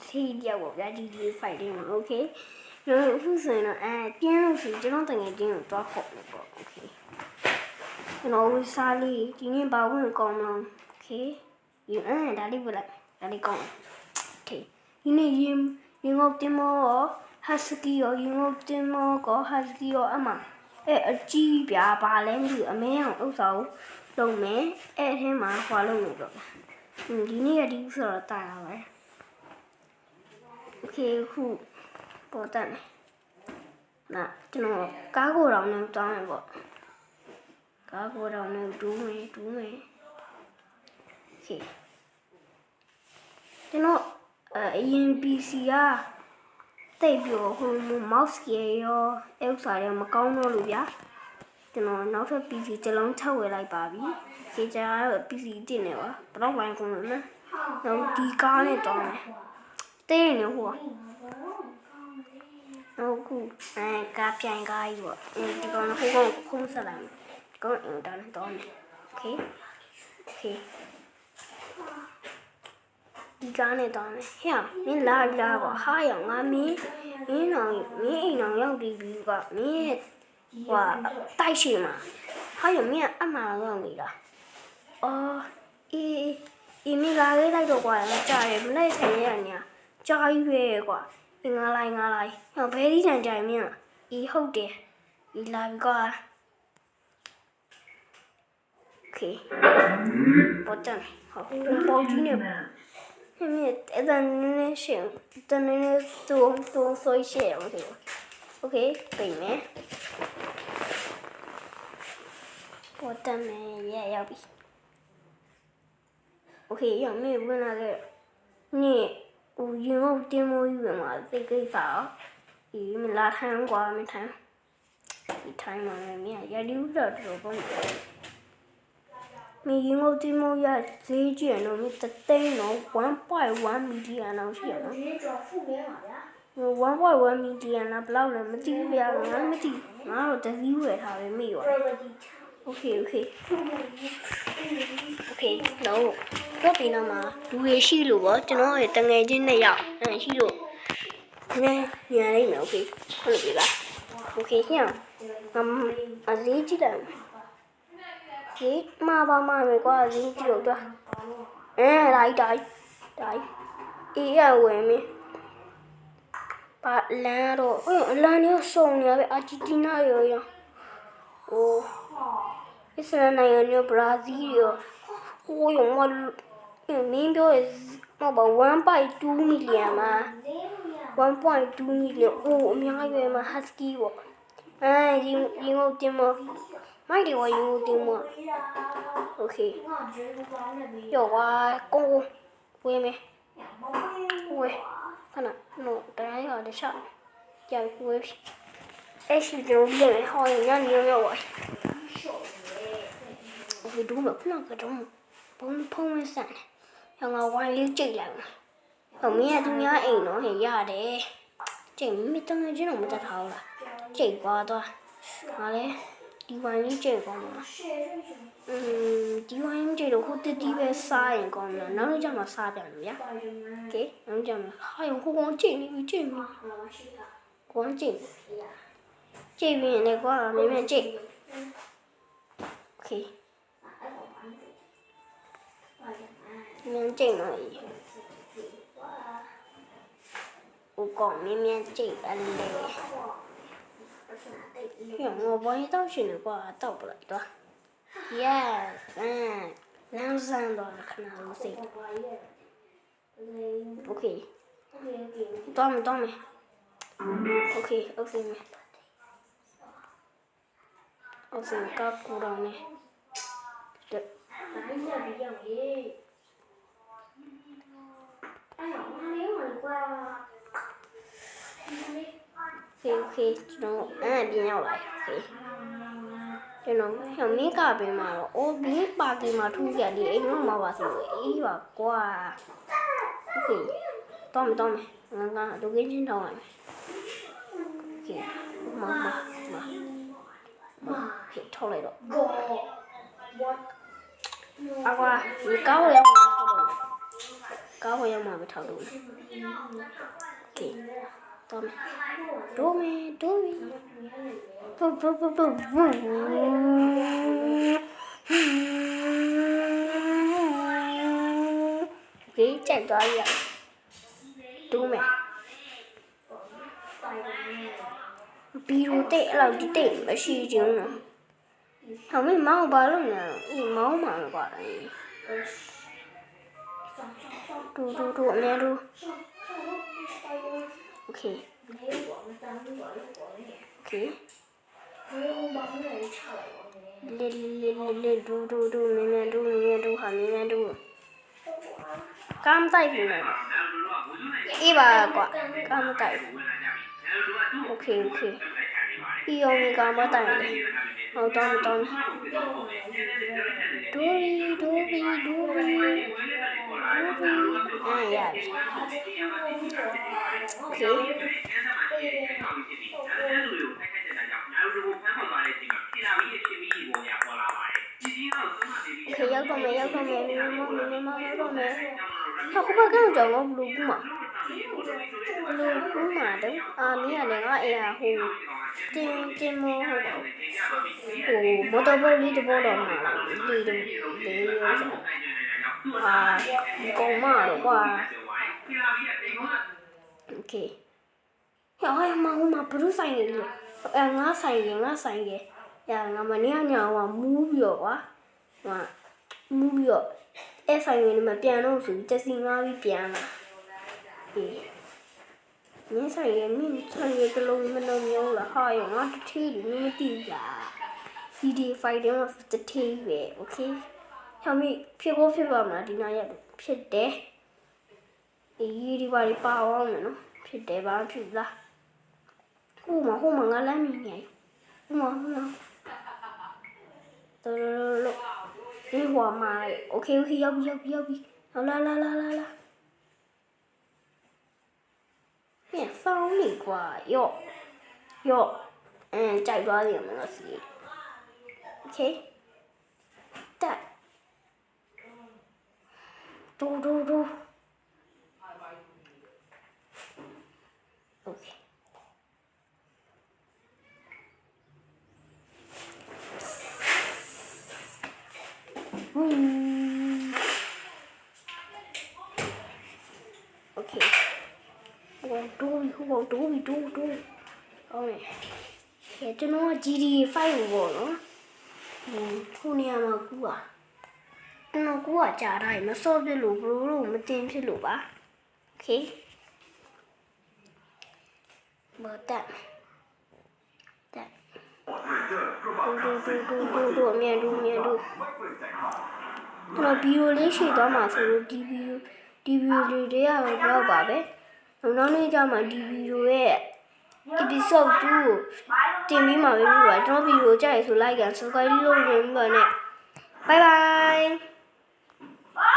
တစ်ထေးတယောက်ပေါ့ဗျာ GTA 5လေးမှာ okay ကျွန်တော်အခုဆိုရင်တော့အဲပြင်းလို့ဆိုကျွန်တော်တငယ်ချင်းကိုတွားခေါ်လို့ပေါ့ okay ကျွန်တော်ဝစားလေးဒီနေ့ဘာဝင်ကောင်းမလား okay ယူအဲဒါလေးပြလိုက်ဒါလေးကောင်း okay ဒီနေ့ရင်ရင်ငုတ်တင်မောရောဟတ်စကီရောရင်ငုတ်တင်မောကောဟတ်စကီရောအမအဲအကြီးပြာဘာလဲမသိဘူးအမဲအောင်ဥစ္စာကိုလုံးမယ်အဲ့ထဲမှာဟွာလုံးလို့တော့ဟင်းဒီနေ့ကဒီဥစ္စာတော့တာရပါပဲโခေခုပေါ်တတ်တယ်။ဒါကျွန်တော်ကားကိုတောင်နဲ့တောင်းရပေါ့။ကားကိုတောင်နဲ့ဒူးမယ်ဒူးမယ်။ခေကျွန်တော်အရင် PC ကတိတ်ပြောဟိုမောက်စကီရောအဥ္စာရောမကောင်းတော့လို့ဗျာကျွန်တော်နောက်ထပ် PC တလုံးထပ်ဝယ်လိုက်ပါပြီ။ခြေချာတော့ PC တင်နေပါ။ဘလောက်ပိုင်းကုန်လဲ။တော့ဒီကားနဲ့တောင်းတယ်။ တဲ့နေဟိုက ဟုတ်ခုအဲကားပြိုင်ကားကြီးပေါ့အဲဒီကောင်ဟိုကောင်ခုံးဆက်လိုက်မယ်ဒီကောင်အင်တာနက်တော့မယ်โอเคโอเคဒီကားနဲ့တော့မယ်ဟဲ့မင်းလာလာပါဟာရငါမင်းမင်းအောင်မင်းအိမ်အောင်ရောက်ပြီးပြီကမင်းရဲ့ဟွာတိုက်ရှိမှာဟာရမင်းအမှန်တော့နေလားအော်အေးအေးမင်းလာလေးလိုက်တော့ကွာကြားရမလိုက်ဆိုင်ရညာ ကြာကြီးပဲကွာငါလိုက်ငါလိုက်ဟောဘယ်ဒီတန်တိုင်မင်းဤဟုတ်တယ်ဤလာပြီကွာ Okay. Bottom. 好，包进来。后面一等那行，等那多多说一些东西。OK，北面。我等门也要比。OK，有没有问那个你？ ဟိုရင်ဟုတ်တင်းမိုးကြီးပဲမှာသိကိစ္စရောဒီမလာထိုင်กว่าမထိုင်ဒီထိုင်မှာလည်းမြန်ရည်ဥတော်တော်ပုံမြေရင်ဟုတ်တင်းမိုးရဈေးကျင်တော့မြတသိန်းတော့1.1မီလီယံတော့ရှိရနော်ဈေးကျော်ဖူးပဲပါဗျာ1.1 million လားဘလောက်လဲမသိဘူးဗျာငါမသိငါတော့တစည်းဝယ်ထားပဲမိရော okay okay okay no တော့ပြီးတော့မှလူရရှိလို့ပေါ့ကျွန်တော်ရတငယ်ချင်းနှစ်ယောက်အဲရှိလို့ငယ်ညာလိုက်မယ် okay ဟုတ်လို့ပြလား okay ညငါအစည်းကြည့်လိုက်ဒီမှာပါမှာမယ်ကွာအစည်းကြည့်လို့တော့အဲလိုက်တိုင်းတိုင်းအေးရဝင်မင်းပါလန်တော့အလန်ရောစုံနေရပဲအာဂျင်တီးနားရောရောဟို Esse ano aí no Brasil, foi uma membro uma one point two million ma, one point two million. Oh, minha aí é uma husky ó. Ah, eu eu tenho uma, mais de uma eu tenho uma. Ok. Eu a com o foi me. Foi. Kana, no, daí ó, deixa. Já foi. Esse jogo é ruim, já não é bom. ဖဒုံးလို့ဖနောက်ကတုံးဘုံဖုံးဝဲဆန်တယ်။ဟောငါဝိုင်လေးကြိတ်လိုက်မှာ။ဟောမင်းကသူများအိမ်တော့ဟဲ့ရတယ်။ကြိတ်မင်းတငယ်ချင်းတော့မတတ်ထားဘူးလား။ကြိတ်သွားသွား။ဟာလေဒီဝိုင်လေးကြိတ်ကောင်းမှာ။อืมဒီဝိုင်ကြိတ်တော့ဟိုတတိပဲစားရင်ကောင်းမှာ။နောက်တော့ကြမှာစားပြန်လို့ရ။ Okay နောက်ကြမှာဟာယုံကိုကောင်ကြိတ်နေပြီကြိတ်မှာ။ကောင်းကြိတ်။ကြိတ်ပြီးရင်လည်းကွာမင်းမကြိတ်။ Okay မြင်းကျိန်တော့ကြီးဟိုကောင်မြင်းမြင်းကျိန်ပန်းလေးပြောငါဘာကြီးတောက်ရှင်နေကွာတောက်ပလိုက်တော့ yes အမ်လမ်းစမ်းတော့ခဏလို့စိတ် okay တောင်းမယ်တောင်းမယ် okay okay မယ် okay ကကူတော့နေ Tapi dia bilang, eh, ဖေဖေကျွန်တော်အဲ့အပြင်ရောက်လာဖေကျွန်တော်ဟိုမင်းကပင်မှာတော့အိုးဘေးပါကင်မှာထူးကြတယ်အိမ်တော့မပါစေဘူးအေးပါကွာဖေတော့မတော့မငါကဒုက္ခချင်းတော့မယ်ဖေမမမမဖေထောက်လိုက်တော့ဘောဘောအကွာဒီကောင်းလေ က်နေထောက်တော့ ကားဝင်ရောက်မှပဲထောက်လို့မယ်โอเคတော့မယ်ဒိုးမယ်ဒိုးပြီပုတ်ပုတ်ပုတ်ပုတ်ဝူโอเคကြိုက်သွားပြီရဒိုးမယ်ဘီရိုတိတ်အဲ့လောက်ဒီတိတ်မရှိချင်ဘူးနော်ဟောမင်းမောင်းဘာလို့လဲအေးမောင်းမှာပဲကွာ ดูดูดูเนี่ยดู โอเค โอเคเล่นเล่นเล่นดูดูดูเนี่ยเนี่ยดูเนี่ยดูค่ะเนี่ยเนี่ยดูกล้ามไตหูหน่อยอีบากว่ากล้ามไตโอเคโอเคพี่ยอมมีกล้ามไตเลย ဟုတ်တော့တော့ဒိုရီဒိုရီဒိုရီဒိုရီအာရခေခေရောက်တော့မယ်ရောက်တော့မယ်မင်းမမင်းမရောက်တော့မယ်ဟာခုဘကတော့ကြောင်လို့ဘူးမှာဘလို့ဘူးမှာတော့အာမင်းကလည်းငါအဲ့ဟို တင်တင်မဟုတ်ပါဘူးဟိုမော်တော်ဘုတ်လေးတဘောတော့မှာလေလေလေရောဆိုဟာကောင်းမှာတော့ကွာ okay ဟဲ့ဟဲ့မဟုတ်မှာဘလူးဆိုင်နေလေအဲငါဆိုင်ကြီးငါဆိုင်ကြီးရငါမနေ့ကညကမူးပြီးတော့ကွာဟိုမူးပြီးတော့အဲဆိုင်ကြီးကပြန်တော့ဆိုတက်စီငါပြီးပြန်လာဟေး မင်းဆိုင်ရမင်းဆိုင်ရကလုံးမလုံးမျိုးလားဟာရောငါတထေးလူမသိကြ CD fighting of တထေးပဲ okay ဟောင်မီဖြစ်ဖို့ဖြစ်ပါမလားဒီနာရက်ဖြစ်တယ်အေးဒီပါလေးပါအောင်မယ်နော်ဖြစ်တယ်ဘာဖြစ်လားဟိုမှာဟိုမှာငါလမ်းမြင်နေဟိုမှာဟိုမှာတော်တော်လို့ဒီဟိုမှာ okay okay ရောက်ပြီရောက်ပြီရောက်ပြီဟောလာလာလာလာ 我要要嗯，再抓两个螺丝。ok 但猪猪猪。ok。嗯。 ဒူဟိုဒူဒူဒူဟုတ်တယ်။ကဲကျွန်တော်က GD5 ကိုပေါ့နော်။ဟိုခုနေရာမှာကူอ่ะ။ကျွန်တော်ကူอ่ะကြာတာမစော့ပြလို့ဘလို့လို့မတင်ဖြစ်လို့ပါ။ Okay. မတက်တက်ဒူဒူဒူဒူဒူအမြန်ဒူအမြန်ဒူ ကျွန်တော်ဗီဒီယိုလေးရှည်သွားမှာဆိုလို့ဒီဗီဒီယိုဒီဗီဒီယိုတွေကတော့တော့ပါပဲ နောက်နောက်နေ့ကျမှဒီဗီဒီယိုရဲ့ episode 2ကိုတင်ပြီးမှာပဲပြပါကျွန်တော်ဗီဒီယိုကြိုက်ရဆို like and subscribe လုပ်နေပါနဲ့ bye bye